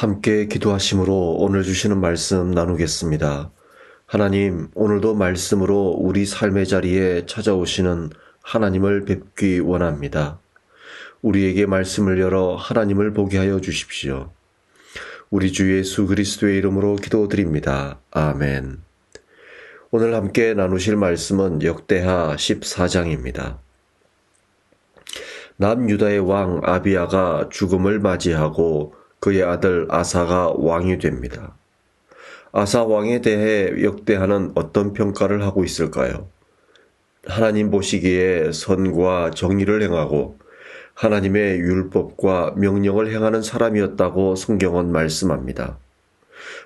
함께 기도하심으로 오늘 주시는 말씀 나누겠습니다. 하나님, 오늘도 말씀으로 우리 삶의 자리에 찾아오시는 하나님을 뵙기 원합니다. 우리에게 말씀을 열어 하나님을 보게 하여 주십시오. 우리 주 예수 그리스도의 이름으로 기도드립니다. 아멘. 오늘 함께 나누실 말씀은 역대하 14장입니다. 남유다의 왕 아비아가 죽음을 맞이하고 그의 아들 아사가 왕이 됩니다. 아사 왕에 대해 역대하는 어떤 평가를 하고 있을까요? 하나님 보시기에 선과 정의를 행하고 하나님의 율법과 명령을 행하는 사람이었다고 성경은 말씀합니다.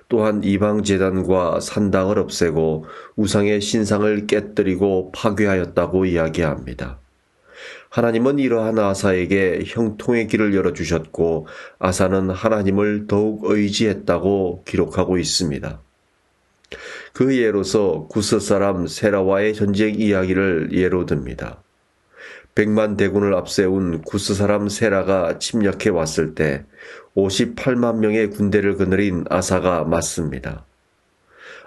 또한 이방 재단과 산당을 없애고 우상의 신상을 깨뜨리고 파괴하였다고 이야기합니다. 하나님은 이러한 아사에게 형통의 길을 열어주셨고 아사는 하나님을 더욱 의지했다고 기록하고 있습니다. 그 예로서 구스 사람 세라와의 전쟁 이야기를 예로 듭니다. 백만 대군을 앞세운 구스 사람 세라가 침략해 왔을 때 58만 명의 군대를 거느린 아사가 맞습니다.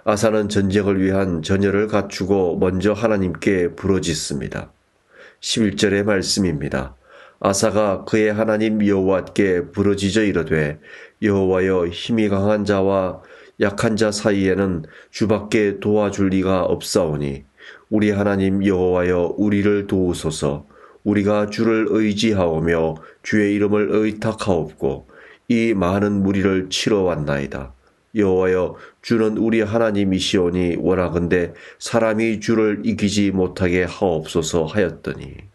아사는 전쟁을 위한 전열을 갖추고 먼저 하나님께 부러짓습니다. 11절의 말씀입니다. 아사가 그의 하나님 여호와께 부르짖어 이르되 여호와여 힘이 강한 자와 약한 자 사이에는 주밖에 도와줄 리가 없사오니 우리 하나님 여호와여 우리를 도우소서 우리가 주를 의지하오며 주의 이름을 의탁하옵고 이 많은 무리를 치러 왔나이다. 여호와여 주는 우리 하나님이시오니 원하건대 사람이 주를 이기지 못하게 하옵소서 하였더니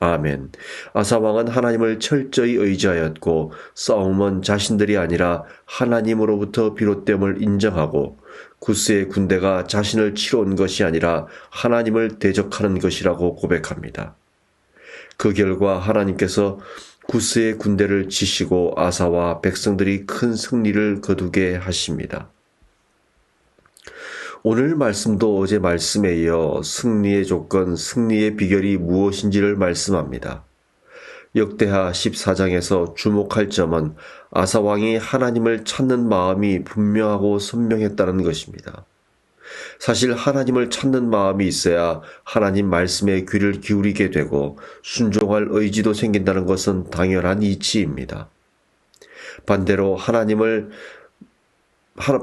아멘. 아사 왕은 하나님을 철저히 의지하였고 싸움은 자신들이 아니라 하나님으로부터 비롯됨을 인정하고 구스의 군대가 자신을 치러 온 것이 아니라 하나님을 대적하는 것이라고 고백합니다. 그 결과 하나님께서 구스의 군대를 치시고 아사와 백성들이 큰 승리를 거두게 하십니다. 오늘 말씀도 어제 말씀에 이어 승리의 조건, 승리의 비결이 무엇인지를 말씀합니다. 역대하 14장에서 주목할 점은 아사왕이 하나님을 찾는 마음이 분명하고 선명했다는 것입니다. 사실 하나님을 찾는 마음이 있어야 하나님 말씀에 귀를 기울이게 되고 순종할 의지도 생긴다는 것은 당연한 이치입니다. 반대로 하나님을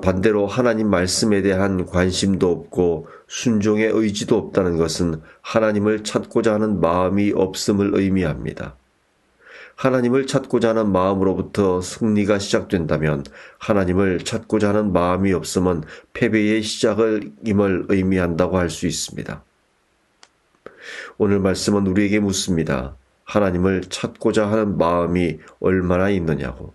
반대로 하나님 말씀에 대한 관심도 없고 순종의 의지도 없다는 것은 하나님을 찾고자 하는 마음이 없음을 의미합니다. 하나님을 찾고자 하는 마음으로부터 승리가 시작된다면 하나님을 찾고자 하는 마음이 없으면 패배의 시작을 임을 의미한다고 할 수 있습니다. 오늘 말씀은 우리에게 묻습니다. 하나님을 찾고자 하는 마음이 얼마나 있느냐고.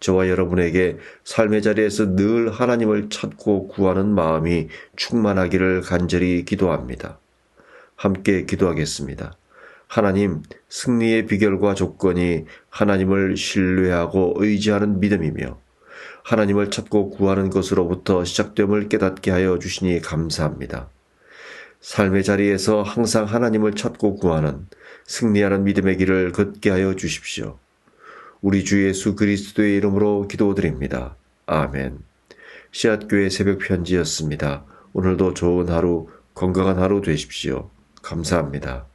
저와 여러분에게 삶의 자리에서 늘 하나님을 찾고 구하는 마음이 충만하기를 간절히 기도합니다. 함께 기도하겠습니다. 하나님, 승리의 비결과 조건이 하나님을 신뢰하고 의지하는 믿음이며 하나님을 찾고 구하는 것으로부터 시작됨을 깨닫게 하여 주시니 감사합니다. 삶의 자리에서 항상 하나님을 찾고 구하는 승리하는 믿음의 길을 걷게 하여 주십시오. 우리 주 예수 그리스도의 이름으로 기도드립니다. 아멘. 씨앗교회 새벽 편지였습니다. 오늘도 좋은 하루, 건강한 하루 되십시오. 감사합니다.